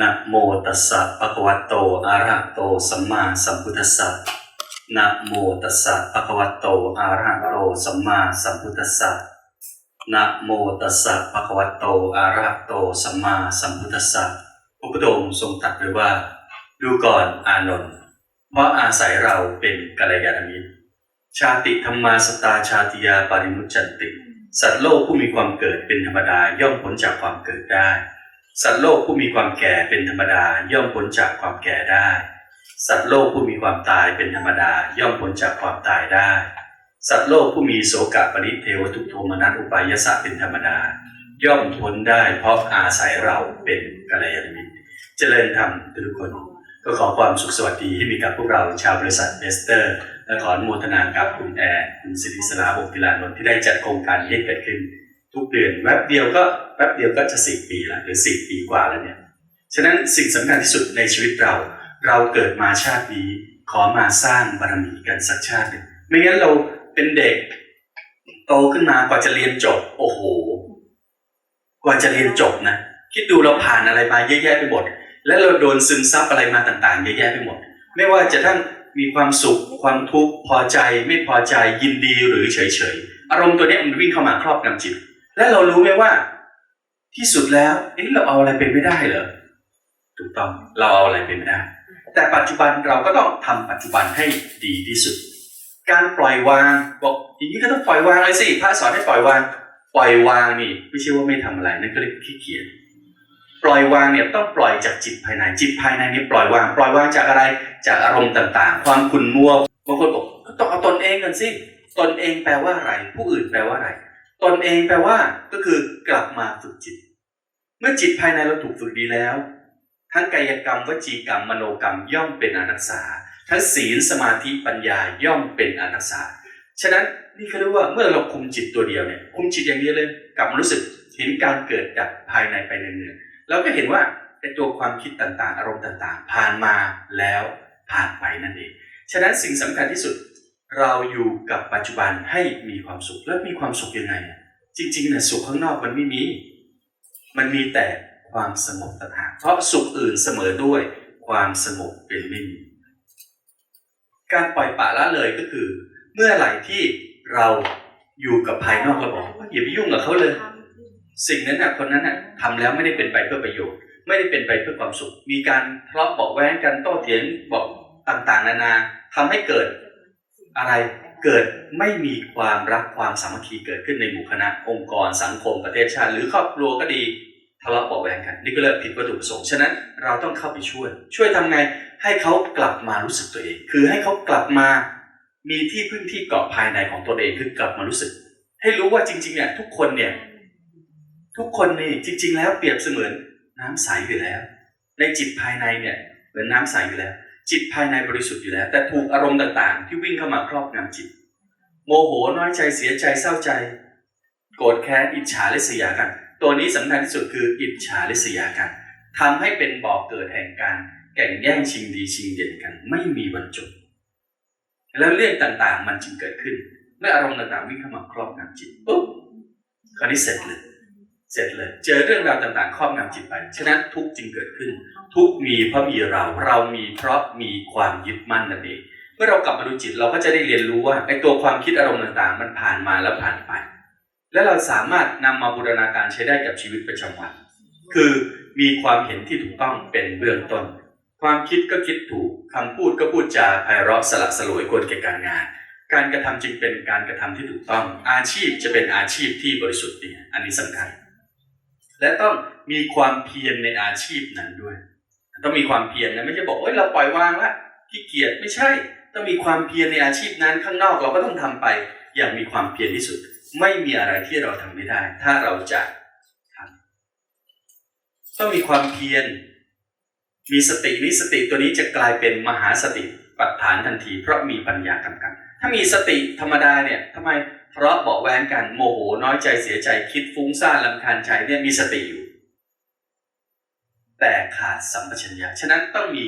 นะโมตัสสะภะคะวะโตอะระหะโตสัมมาสัมพุทธัสสะนะโมตัสสะภะคะวะโตอะระหะโตสัมมาสัมพุทธัสสะนะโมตัสสะภะคะวะโตอะระหะโตสัมมาสัมพุทธัสสะพระพุทธองค์ทรงตรัสไว้ว่า ดูก่อนอานนท์เพราะอาศัยเราเป็นกัลยาณมิตร ชาติธรรมาสตาชาติยาปาริมุจจันติ สัตว์โลกผู้มีความเกิดเป็นธรรมดาย่อมพ้นจากความเกิดได้ สัตว์โลกผู้มีความแก่เป็นธรรมดาย่อมพ้นจากความแก่ได้ สัตว์โลกผู้มีความตายเป็นธรรมดาย่อมพ้นจากความตายได้ สัตว์โลกผู้มีโสกะปริเทวทุกโทมนัสอุปายสะเป็นธรรมดา ย่อมพ้นได้เพราะอาศัยเราเป็นกัลยาณมิตรเจริญธรรมทุกคน ก็ขอความสุขสวัสดีให้มีกับพวกเราชาวบริษัทเบสเตอร์ และขออนุโมทนากับคุณแอร์คุณสิริสลาองค์ติลานนท์ที่ได้จัดโครงการนี้เกิดขึ้น ทุกเดือนแวบเดียวก็แวบเดียวก็จะสิบปีละหรือสิบปีกว่าแล้วเนี่ยฉะนั้นสิ่งสำคัญที่สุดในชีวิตเรา เราเกิดมาชาตินี้ ขอมาสร้างบารมีกันสักชาติหนึ่งไม่งั้นเราเป็นเด็ก โตขึ้นมากว่าจะเรียนจบ โอ้โห กว่าจะเรียนจบนะคิดดูเราผ่านอะไรมาเยอะแยะไปหมด และเราโดนซึมซับอะไรมาต่างๆเยอะแยะไปหมด ไม่ว่าจะทั้งมีความสุข ความทุกข์พอใจ ไม่พอใจยินดีหรือเฉยๆอารมณ์ตัวเนี้ยมันวิ่งเข้ามาครอบงำจิต และเรารู้ไหมว่า ที่สุดแล้วเอ๊ะเราเอาอะไรเป็นไม่ได้เหรอถูกต้องเราเอาอะไรเป็นไม่ได้ แต่ปัจจุบันเราก็ต้องทำปัจจุบันให้ดีที่สุด การปล่อยวางบอกอย่างนี้ก็ต้องปล่อยวางเลยสิพระสอนให้ปล่อยวาง ปล่อยวางนี่ไม่ใช่ว่าไม่ทำอะไรนั่นก็เรียกขี้เกียจปล่อยวางเนี่ยต้องปล่อยจากจิตภายในจิตภายในนี่ปล่อยวาง ปล่อยวางจากอะไรจากอารมณ์ต่าง ๆ ความขุ่นมัวบางคนบอกก็ต้องเอาตนเองกันสิตนเองแปลว่าอะไร ผู้อื่นแปลว่าอะไร ตนเองแปลว่าก็คือกลับมาฝึกจิต เมื่อจิตภายในเราถูกฝึกดีแล้ว ทั้งกายกรรมวจีกรรมมโนกรรมย่อมเป็นอนัตสาทั้งศีลสมาธิปัญญาย่อมเป็นอนัตสาฉะนั้นนี่เขาเรียกว่าเมื่อเราคุมจิตตัวเดียวเนี่ยคุมจิตอย่างเดียวเลยกลับมารู้สึกเห็นการเกิดดับภายในไปเนืองๆเราก็เห็นว่าไอ้ตัวความคิดต่างๆ อารมณ์ต่างๆ ผ่านมาแล้วผ่านไปนั่นเอง ฉะนั้นสิ่งสำคัญที่สุด เราอยู่กับปัจจุบันให้มีความสุขแล้วมีความสุขยังไง จริงๆเนี่ยสุขข้างนอกมันไม่มี มันมีแต่ความสงบต่างหากเพราะสุขอื่นเสมอด้วยความสงบเป็นไม่มีการปล่อยปละละเลยก็คือ เมื่อไหร่ที่เราอยู่กับภายนอกเราบอกว่าอย่าไปยุ่งกับเขาเลย สิ่งนั้นน่ะคนนั้นน่ะทำแล้วไม่ได้เป็นไปเพื่อประโยชน์ ไม่ได้เป็นไปเพื่อความสุข มีการทะเลาะบอกแว้งกันโต้เถียงบอกต่างๆ นานาทำให้เกิด อะไรเกิดไม่มีความรักความสามัคคีเกิดขึ้นในหมู่คณะองค์กรสังคมประเทศชาติ หรือครอบครัวก็ดีทะเลาะเบอกแว้งกัน นี่ก็เริ่มผิดวัตถุประสงค์ฉะนั้นเราต้องเข้าไปช่วย ช่วยทำไงให้เขากลับมารู้สึกตัวเอง คือให้เขากลับมามีที่พึ่งที่เกาะภายในของตนเองคือกลับมารู้สึก ให้รู้ว่าจริงๆเนี่ยทุกคนเนี่ยทุกคนนี่จริง ๆ แล้วเปรียบเสมือนน้ำใสอยู่แล้ว ในจิตภายในเนี่ยเหมือนน้ำใสอยู่แล้ว จิตภายในบริสุทธิ์อยู่แล้ว แต่ถูกอารมณ์ต่างๆ ที่วิ่งเข้ามาครอบงำจิต โมโหน้อยใจเสียใจเศร้าใจ โกรธแค้นอิจฉาริษยากัน ตัวนี้สำคัญที่สุดคืออิจฉาริษยากันทำให้เป็นบ่อกเกิดแห่งการแข่งแย่งชิงดีชิงเด่นกัน ไม่มีวันจบแล้วเรื่องต่างๆ มันจึงเกิดขึ้น เมื่ออารมณ์ต่างๆวิ่งเข้ามาครอบงำจิตปุ๊บคราวนี้เสร็จเลย เสร็จเลย เจอเรื่องราวต่างๆครอบงำจิตไป ฉะนั้นทุกจึงเกิดขึ้น ทุกมีเพราะมีเรา เรามีเพราะมีความยึดมั่นนั่นเอง เมื่อเรากลับมาดูจิตเราก็จะได้เรียนรู้ว่าไอ้ตัวความคิดอารมณ์ต่างๆ มันผ่านมาแล้วผ่านไป และเราสามารถนำมาบูรณาการใช้ได้กับชีวิตประจำวัน คือมีความเห็นที่ถูกต้องเป็นเบื้องต้น ความคิดก็คิดถูกคำพูดก็พูดจาไพเราะสละสลวยควรแก่การงานการกระทำจึงเป็นการกระทำที่ถูกต้อง อาชีพจะเป็นอาชีพที่บริสุทธิ์ดีอันนี้สำคัญ และต้องมีความเพียรในอาชีพนั้นด้วย ต้องมีความเพียรนะไม่ใช่บอกเอ้ยเราปล่อยวางละขี้เกียจไม่ใช่ ต้องมีความเพียรในอาชีพนั้นข้างนอกเราก็ต้องทำไปอย่างมีความเพียรที่สุด ไม่มีอะไรที่เราทำไม่ได้ ถ้าเราจะทำต้องมีความเพียรมีสตินี้สติตัวนี้จะกลายเป็นมหาสติปัฏฐานทันที เพราะมีปัญญากำกับ ถ้ามีสติธรรมดาเนี่ยทำไม ทะเลาะเบาะแวงกันโมโหน้อยใจเสียใจคิดฟุ้งซ่านลำคาญใจเนี่ยมีสติอยู่ แต่ขาดสัมปชัญญะฉะนั้นต้องมี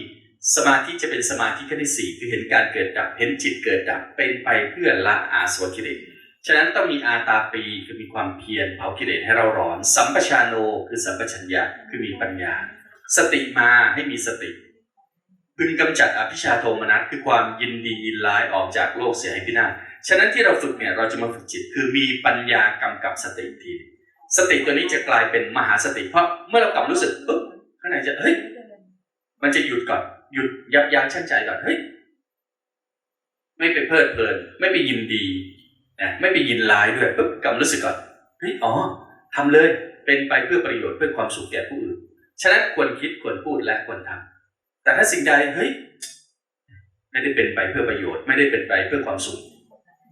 สมาธิจะเป็นสมาธิขั้นที่สี่คือเห็นการเกิดดับเห็นจิตเกิดดับเป็นไปเพื่อละอาสวะกิเลสฉะนั้นต้องมีอาตาปีคือมีความเพียรเผากิเลสให้เราร้อน สัมปชานโนคือสัมปชัญญะคือมีปัญญา สติมาให้มีสติพึงกำจัดอภิชาโทมนัสคือความยินดียินร้ายออกจากโลกเสียให้พินาศ ฉะนั้นที่เราฝึกเนี่ยเราจะมาฝึกจิต คือมีปัญญากำกับสติทีสติตัวนี้จะกลายเป็นมหาสติเพราะเมื่อเรากลับรู้สึกปุ๊บข้างในจะเฮ้ยมันจะหยุดก่อนหยุดยับยั้งชั่งใจก่อนเฮ้ยไม่ไปเพลิดเพลิน ไม่ไปยินดีนะไม่ไปยินร้ายด้วยปุ๊บกลับรู้สึกก่อนเฮ้ยอ๋อทำเลยเป็นไปเพื่อประโยชน์เพื่อความสุขแก่ผู้อื่นฉะนั้นควรคิดควรพูดและควรทำแต่ถ้าสิ่งใดเฮ้ยไม่ได้เป็นไปเพื่อประโยชน์ ไม่ได้เป็นไปเพื่อความสุข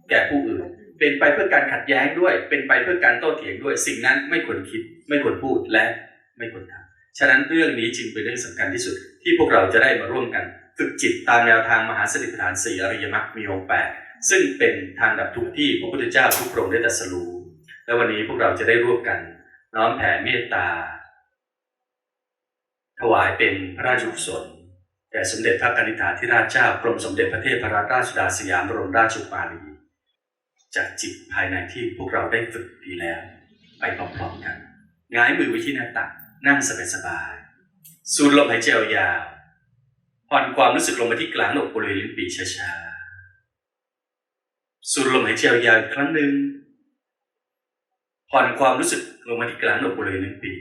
แก่ผู้อื่น เป็นไปเพื่อการขัดแย้งด้วย เป็นไปเพื่อการโต้เถียงด้วย สิ่งนั้นไม่ควรคิด ไม่ควรพูดและไม่ควรทำฉะนั้นเรื่องนี้จึงเป็นเรื่องสำคัญที่สุด ที่พวกเราจะได้มาร่วมกันฝึกจิตตามแนวทางมหาสติปัฏฐานสี่อริยมรรคมีองค์แปดซึ่งเป็นทางดับทุกข์ที่พระพุทธเจ้าทุกพระองค์ได้ตรัสรู้และวันนี้พวกเราจะได้ร่วมกัน น้อมแผ่เมตตา ถวายเป็นพระราชกุศลแด่สมเด็จพระกนิษฐาธิราชเจ้ากรมสมเด็จพระเทพรัตนราชสุดาสยามบรมราชกุมารี จากจิตภายในที่พวกเราได้ฝึกดีแล้ว ไปพร้อมๆกันหงายมือไว้ที่หน้าตักนั่งสบายๆสูดลมหายใจยาวผ่อนความรู้สึกลงมาที่กลางอกบริเวณลิ้นปีช้าๆสูดลมหายใจยาวอีกครั้งหนึ่งผ่อนความรู้สึกลงมาที่กลางอกบริเวณลิ้นปี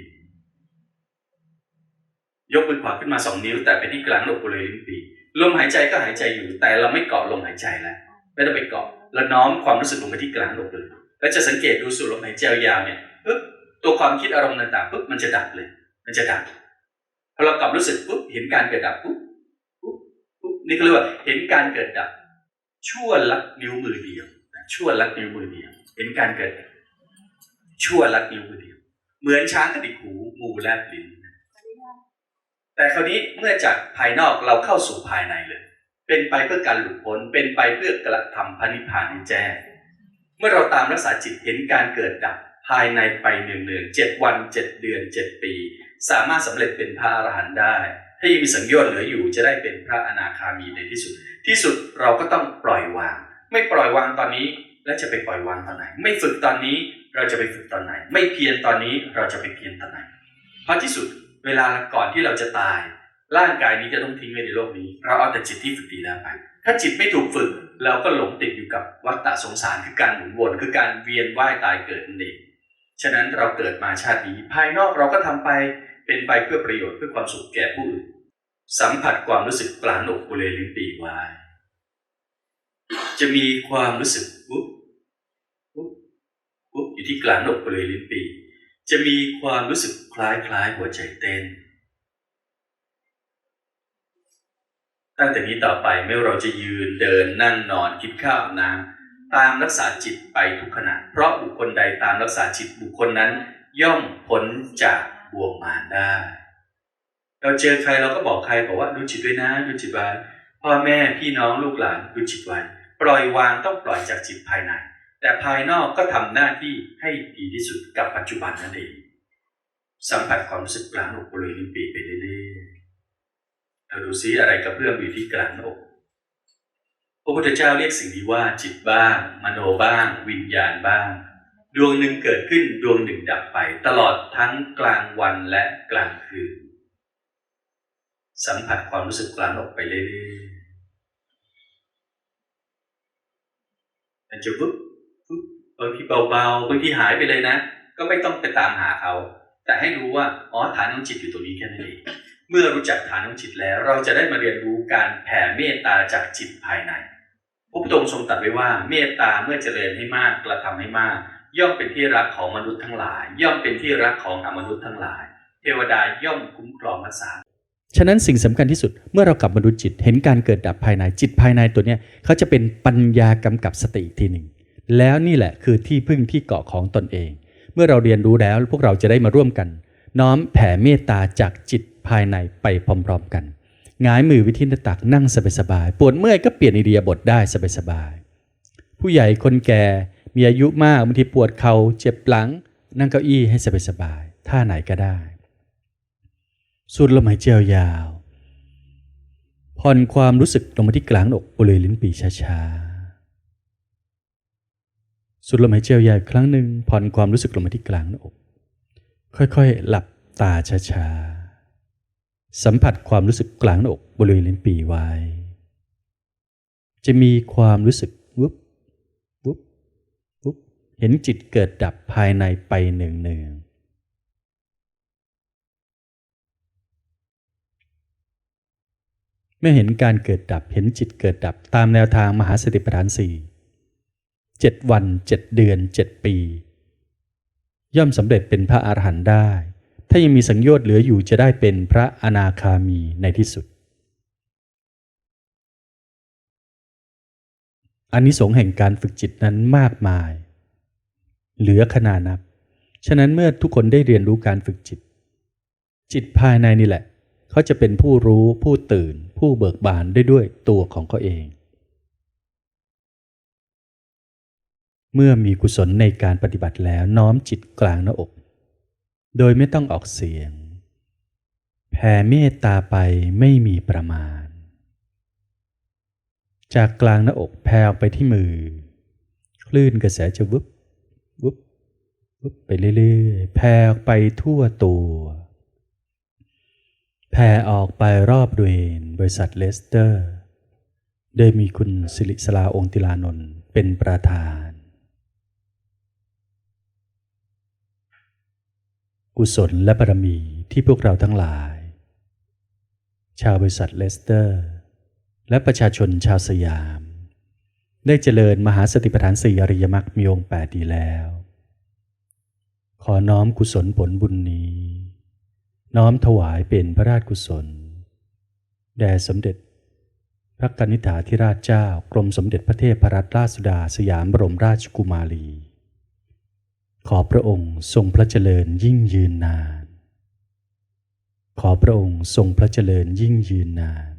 ยกมือขวาขึ้นมาสองนิ้ว แต่ไปที่กลางอกบริเวณลิ้นปี ลมหายใจก็หายใจอยู่ แต่เราไม่เกาะลมหายใจแล้ว ไม่ต้องไปเกาะแล้วน้อมความรู้สึกลงไปที่กลางหน้าอกเลยแล้วจะสังเกตดูสูดลมหายใจยาวเนี่ยปึ๊บตัวความคิดอารมณ์ต่างๆปุ๊บมันจะดับเลย มันจะดับพอเรากลับรู้สึกปุ๊บเห็นการเกิดดับปุ๊บปุ๊บปุ๊บนี่ก็เรียกว่าเห็นการเกิดดับ ชั่วลัดนิ้วมือเดียวชั่วลัดนิ้วมือเดียว เห็นการเกิดดับชั่วลัดนิ้วมือเดียว เหมือนช้างกระดิกหูงูแลบลิ้นแต่คราวนี้เมื่อจากภายนอกเราเข้าสู่ภายในเลย เป็นไปเพื่อการหลุดพ้นเป็นไปเพื่อกระทำพระนิพพานให้แจ้งเมื่อเราตามรักษาจิตเห็นการเกิดดับภายในไปเนืองๆเจ็ดวันเจ็ดเดือนเจ็ดปี สามารถสำเร็จเป็นพระอรหันต์ได้ ถ้ายังมีสังโยชน์เหลืออยู่จะได้เป็นพระอนาคามีในที่สุด ที่สุดเราก็ต้องปล่อยวาง ไม่ปล่อยวางตอนนี้แล้วจะไปปล่อยวางตอนไหน ไม่ฝึกตอนนี้เราจะไปฝึกตอนไหน ไม่เพียรตอนนี้เราจะไปเพียรตอนไหนเพราะที่สุดเวลาก่อนที่เราจะตาย ร่างกายนี้จะต้องทิ้งไว้ในโลกนี้ เราเอาแต่จิตที่ฝึกดีแล้วไป ถ้าจิตไม่ถูกฝึกเราก็หลงติดอยู่กับวัฏฏะสงสารคือการหมุนวนคือการเวียนว่ายตายเกิดนั่นเองฉะนั้นเราเกิดมาชาตินี้ ภายนอกเราก็ทำไปเป็นไปเพื่อประโยชน์เพื่อความสุขแก่ผู้อื่นสัมผัสความรู้สึกกลางอกบริเวณลิ้นปีไว้จะมีความรู้สึกปุ๊บปุ๊บปุ๊บอยู่ที่กลางอกบริเวณลิ้นปี จะมีความรู้สึกคล้ายคล้ายๆหัวใจเต้น ตั้งแต่นี้ต่อไปไม่ว่าเราจะยืนเดินนั่งนอนคิดข้าวอาบน้ำตามรักษาจิตไปทุกขณะ เพราะบุคคลใดตามรักษาจิตบุคคลนั้น ย่อมพ้นจากบ่วงมารได้ เราเจอใครเราก็บอกใครบอกว่าดูจิตด้วยนะดูจิตไว้พ่อแม่พี่น้องลูกหลานดูจิตไว้ปล่อยวางต้องปล่อยจากจิตภายใน แต่ภายนอกก็ทำหน้าที่ให้ดีที่สุดกับปัจจุบันนั่นเองสัมผัสความรู้สึกกลางอกบริเวณลิ้นปีไปเรื่อย ดูซิอะไรกระเพื่อมอยู่ที่กลางอก พระพุทธเจ้าเรียกสิ่งนี้ว่าจิตบ้าง มโนบ้าง วิญญาณบ้าง ดวงหนึ่งเกิดขึ้นดวงหนึ่งดับไป ตลอดทั้งกลางวันและกลางคืน สัมผัสความรู้สึกกลางอกไปเรื่อยๆมันจะปุ๊บปุ๊บบางทีเบาๆบางทีหายไปเลยนะ ก็ไม่ต้องไปตามหาเขา แต่ให้รู้ว่าอ๋อฐานของจิตอยู่ตรงนี้แค่นั้นเอง เมื่อรู้จักฐานของจิตแล้ว เราจะได้มาเรียนรู้การแผ่เมตตาจากจิตภายใน พระพุทธองค์ทรงตรัสไว้ว่า เมตตาเมื่อเจริญให้มากกระทำให้มาก ย่อมเป็นที่รักของมนุษย์ทั้งหลาย ย่อมเป็นที่รักของอมนุษย์ทั้งหลาย เทวดาย่อมคุ้มครองรักษาฉะนั้นสิ่งสำคัญที่สุดเมื่อเรากลับมาดูจิตเห็นการเกิดดับภายในจิตภายในตัวเนี้ยเขาจะเป็นปัญญากำกับสติอีกทีหนึ่ง แล้วนี่แหละคือที่พึ่งที่เกาะของตนเอง เมื่อเราเรียนรู้แล้วพวกเราจะได้มาร่วมกัน น้อมแผ่เมตตาจากจิต ภายในไปพร้อมๆกันหงายมือวิธีหน้าตักนั่งสบายๆปวดเมื่อยก็เปลี่ยนอิเดียบทได้สบายๆผู้ใหญ่คนแก่มีอายุมากบางทีปวดเขา่าเจ็บหลัง นั่งเก้าอี้ให้สบายๆท่าไหนก็ได้ สูดลมหายใจยาวผ่อนความรู้สึกลงมาที่กลางอกบริเวณลิ้นปีช้าๆสูดลมหายใจยาวครั้งหนึ่งผ่อนความรู้สึกลงมาที่กลางหน้าอก ค่อยๆ หลับตาช้าๆ สัมผัสความรู้สึกกลางหน้าอกบริเวณลิ้นปีไว้ จะมีความรู้สึกวุบวุบวุบเห็นจิตเกิดดับภายในไปหนึ่งหนึ่งเมื่อเห็นการเกิดดับเห็นจิตเกิดดับตามแนวทางมหาสติปัฏฐานสี่เจ็ดวันเจ็ดเดือนเจ็ดปี ย่อมสำเร็จเป็นพระอรหันต์ได้ ถ้ายังมีสังโยชน์เหลืออยู่จะได้เป็นพระอนาคามีในที่สุดอันนี้สงส์แห่งการฝึกจิตนั้นมากมาย เหลือขนานับ ฉะนั้นเมื่อทุกคนได้เรียนรู้การฝึกจิต จิตภายในนี่แหละ เขาจะเป็นผู้รู้ผู้ตื่น ผู้เบิกบานได้ด้วยตัวของเขาเอง เมื่อมีกุศลในการปฏิบัติแล้วน้อมจิตกลางหน้าอก โดยไม่ต้องออกเสียง แผ่เมตตาไปไม่มีประมาณ จากกลางหน้าอกแผ่ออกไปที่มือ คลื่นกระแสจะวุบวุบวุบไปเรื่อยๆ แผ่ออกไปทั่วตัว แผ่ออกไปรอบบริเวณบริษัทเลสเตอร์ โดยมีคุณสิริสลาองค์ติลานนท์เป็นประธาน กุศลและบารมีที่พวกเราทั้งหลาย ชาวบริษัทเลสเตอร์ และประชาชนชาวสยาม ได้เจริญมหาสติปัฏฐานสี่อริยมรรคมีองค์แปดดีแล้ว ขอน้อมกุศลผลบุญนี้ น้อมถวายเป็นพระราชกุศล แด่สมเด็จ พระกนิษฐาธิราชเจ้ากรมสมเด็จพระเทพรัตนราชสุดาสยามบรมราชกุมารี ขอพระองค์ทรงพระเจริญยิ่งยืนนาน ขอพระองค์ทรงพระเจริญยิ่งยืนนาน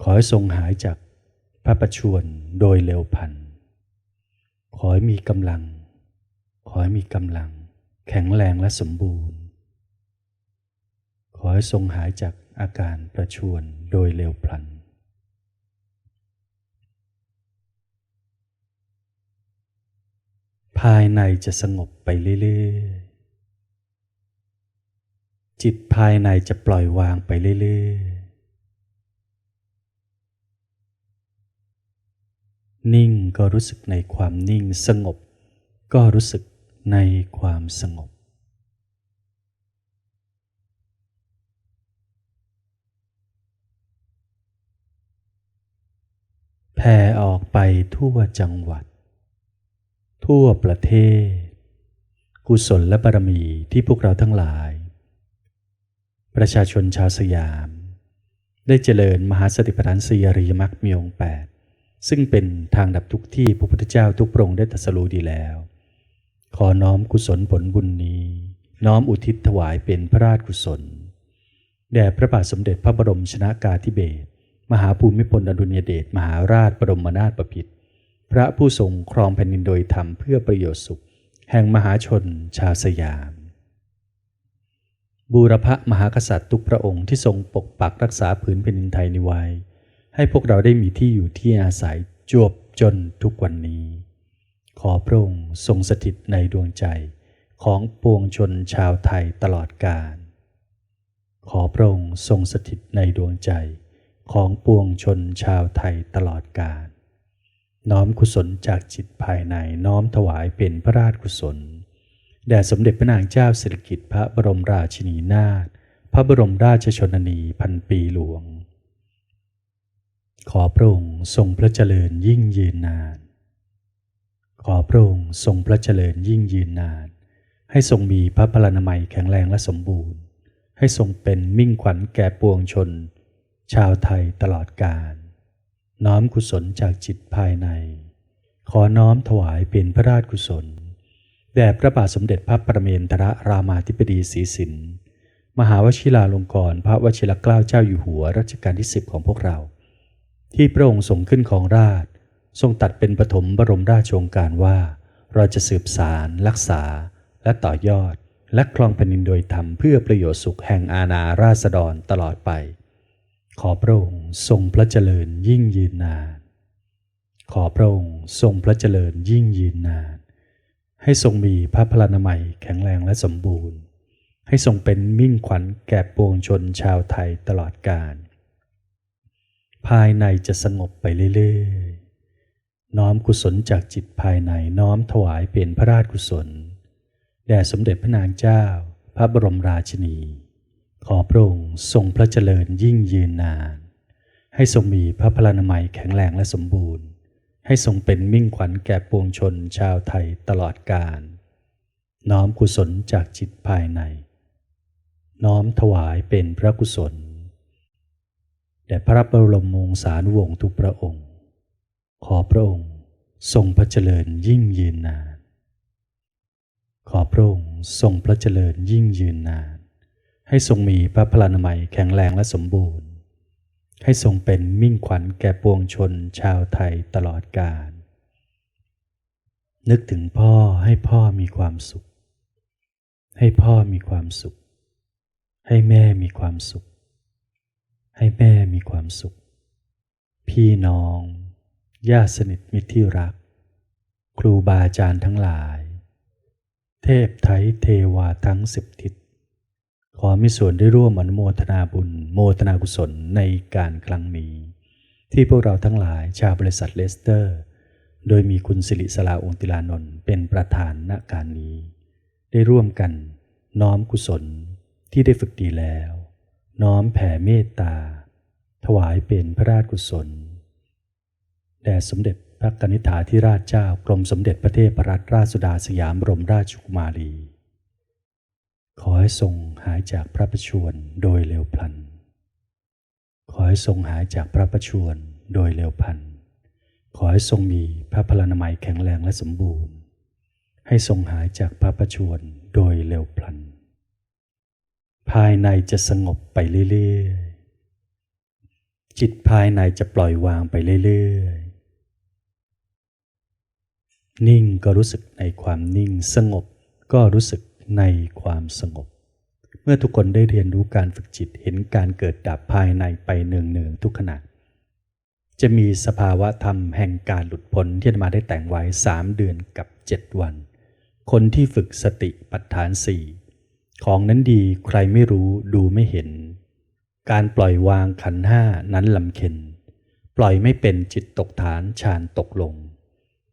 ขอให้ทรงหายจากพระประชวรโดยเร็วพัน ขอให้มีกำลัง ขอให้มีกำลัง แข็งแรงและสมบูรณ์ ขอให้ทรงหายจากอาการประชวรโดยเร็วพลัน ภายในจะสงบไปเรื่อยๆ จิตภายในจะปล่อยวางไปเรื่อยๆ นิ่งก็รู้สึกในความนิ่งสงบ ก็รู้สึกในความสงบ แผ่ออกไปทั่วจังหวัด ทั่วประเทศ กุศลและบารมีที่พวกเราทั้งหลาย ประชาชนชาวสยาม ได้เจริญมหาสติปัฏฐานสี่อริยมรรคมีองค์แปดซึ่งเป็นทางดับทุกที่พระพุทธเจ้าทุกพระองค์ได้ตรัสรู้ดีแล้ว ขอน้อมกุศลผลบุญนี้ น้อมอุทิศถวายเป็นพระราชกุศล แด่พระบาทสมเด็จพระบรมชนากาธิเบศรมหาภูมิพลอดุลยเดชมหาราชบรมนาถบพิตร พระผู้ทรงครองแผ่นดินโดยธรรมเพื่อประโยชน์สุข แห่งมหาชนชาวสยาม บูรพมหากษัตริย์ทุกพระองค์ที่ทรงปกปักรักษาผืนแผ่นดินไทยนี้ไว้ให้พวกเราได้มีที่อยู่ที่อาศัยจวบจนทุกวันนี้ ขอพระองค์ทรงสถิตในดวงใจของปวงชนชาวไทยตลอดกาล ขอพระองค์ทรงสถิตในดวงใจของปวงชนชาวไทยตลอดกาล น้อมกุศลจากจิตภายในน้อมถวายเป็นพระราชกุศล แด่สมเด็จพระนางเจ้าสิริกิติ์พระบรมราชินีนาถพระบรมราชชนนีพันปีหลวง ขอพระองค์ทรงพระเจริญยิ่งยืนนาน ขอพระองค์ทรงพระเจริญยิ่งยืนนาน ให้ทรงมีพระพลานามัยแข็งแรงและสมบูรณ์ ให้ทรงเป็นมิ่งขวัญแก่ปวงชน ชาวไทยตลอดกาล น้อมกุศลจากจิตภายใน ขอน้อมถวายเป็นพระราชกุศล แด่พระบาทสมเด็จพระประเมนทรรามาธิบดีศรีสิน มหาวชิราลงกรณพระวชิรเกล้าเจ้าอยู่หัวรัชกาลที่สิบของพวกเรา ที่พระองค์ทรงขึ้นของราช ทรงตัดเป็นปฐมบรมราชโองการว่า เราจะสืบสาร รักษา และต่อยอด และครองแผ่นดินโดยธรรมเพื่อประโยชน์สุขแห่งอาณาราษฎรตลอดไป ขอพระองค์ทรงพระเจริญยิ่งยืนนาน ขอพระองค์ทรงพระเจริญยิ่งยืนนาน ให้ทรงมีพระพลานามัยแข็งแรงและสมบูรณ์ ให้ทรงเป็นมิ่งขวัญแก่ปวงชนชาวไทยตลอดกาล ภายในจะสงบไปเรื่อยๆ น้อมกุศลจากจิตภายในน้อมถวายเป็นพระราชกุศล แด่สมเด็จพระนางเจ้า พระบรมราชินี ขอพระองค์ทรงพระเจริญยิ่งยืนนาน ให้ทรงมีพระพลานามัยแข็งแรงและสมบูรณ์ ให้ทรงเป็นมิ่งขวัญแก่ปวงชนชาวไทยตลอดกาลน้อมกุศลจากจิตภายใน น้อมถวายเป็นพระกุศลแด่พระบรมวงศานุวงศ์ทุกพระองค์ ขอพระองค์ทรงพระเจริญยิ่งยืนนาน ขอพระองค์ทรงพระเจริญยิ่งยืนนาน ให้ทรงมีพระพลานามัยแข็งแรงและสมบูรณ์ ให้ทรงเป็นมิ่งขวัญแก่ปวงชนชาวไทยตลอดกาลนึกถึงพ่อให้พ่อมีความสุข ให้พ่อมีความสุข ให้แม่มีความสุข ให้แม่มีความสุข พี่น้องญาติสนิทมิตรที่รัก ครูบาอาจารย์ทั้งหลาย เทพไทยเทวาทั้งสิบทิศ ขอมีส่วนได้ร่วมอนุโมทนาบุญ โมทนากุศลในการครั้งนี้ ที่พวกเราทั้งหลายชาวบริษัทเลสเตอร์ โดยมีคุณสิริสลาองติลานนท์เป็นประธานณการนี้ ได้ร่วมกันน้อมกุศลที่ได้ฝึกดีแล้ว น้อมแผ่เมตตา ถวายเป็นพระราชกุศลแด่สมเด็จพระกนิษฐาธิราชเจ้ากรมสมเด็จพระเทพรัตนราชสุดาสยามบรมราชกุมารี ขอให้ทรงหายจากพระประชวรโดยเร็วพลัน ขอให้ทรงหายจากพระประชวรโดยเร็วพลัน ขอให้ทรงมีพระพลานามัยแข็งแรงและสมบูรณ์ ให้ทรงหายจากพระประชวรโดยเร็วพลัน ภายในจะสงบไปเรื่อยๆ จิตภายในจะปล่อยวางไปเรื่อยๆนิ่งก็รู้สึกในความนิ่งสงบก็รู้สึก ในความสงบ เมื่อทุกคนได้เรียนรู้การฝึกจิตเห็นการเกิดดับภายในไปเนืองๆทุกขณะ จะมีสภาวะธรรมแห่งการหลุดพ้นที่มาได้แต่งไว้สามเดือนกับเจ็ดวัน คนที่ฝึกสติปัฏฐานสี่ของนั้นดีใครไม่รู้ดูไม่เห็น การปล่อยวางขันห้านั้นลำเค็น ปล่อยไม่เป็นจิตตกฐานฌานตกลง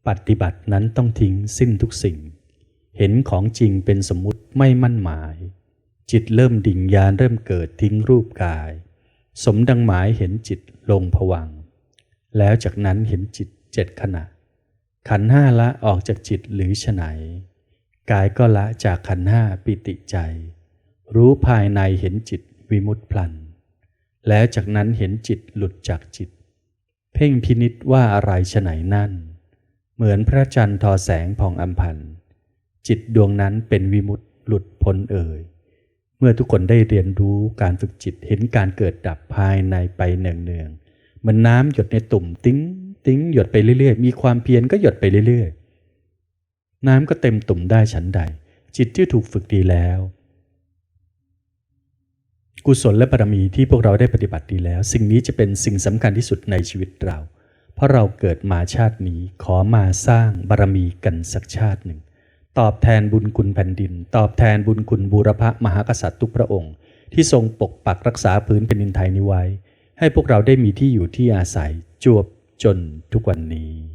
ปฏิบัตินั้นต้องทิ้งสิ้นทุกสิ่ง เห็นของจริงเป็นสมมุติไม่มั่นหมาย จิตเริ่มดิ่งยานเริ่มเกิดทิ้งรูปกาย สมดังหมายเห็นจิตลงผวัง แล้วจากนั้นเห็นจิตเจ็ดขณะ ขันห้าละออกจากจิตหรือฉไหน กายก็ละจากขันห้าปิติใจ รู้ภายในเห็นจิตวิมุตพลัน แล้วจากนั้นเห็นจิตหลุดจากจิต เพ่งพินิษว่าอะไรฉไหนนั่น เหมือนพระจันทร์ทอแสงผ่องอัมพันธ์ จิตดวงนั้นเป็นวิมุตติหลุดพ้นเอ่ย เมื่อทุกคนได้เรียนรู้การฝึกจิตเห็นการเกิดดับภายในไปเนืองๆเหมือนน้ำหยดในตุ่มติ้งติ้งหยดไปเรื่อยๆ มีความเพียรก็หยดไปเรื่อยๆ น้ำก็เต็มตุ่มได้ฉันใด จิตที่ถูกฝึกดีแล้ว กุศลและบารมีที่พวกเราได้ปฏิบัติดีแล้ว สิ่งนี้จะเป็นสิ่งสำคัญที่สุดในชีวิตเรา เพราะเราเกิดมาชาตินี้ขอมาสร้างบารมีกันสักชาติหนึ่ง ตอบแทนบุญคุณแผ่นดิน ตอบแทนบุญคุณบูรพมหากษัตริย์ทุกพระองค์ ที่ทรงปกปักรักษาพื้นแผ่นดินไทยนี้ไว้ ให้พวกเราได้มีที่อยู่ที่อาศัยจวบจนทุกวันนี้